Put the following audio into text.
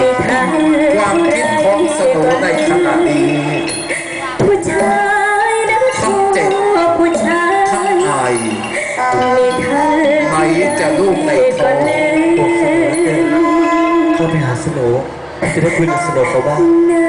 เห็นความคิดของสโนในขณะนี้ ผู้ชายนั้กโทบผู้ชายทั้งอายมีเธไหนจะลูกในท้องเข้าไปหาสโนจะได้คุยกับสโนเขาบ้าง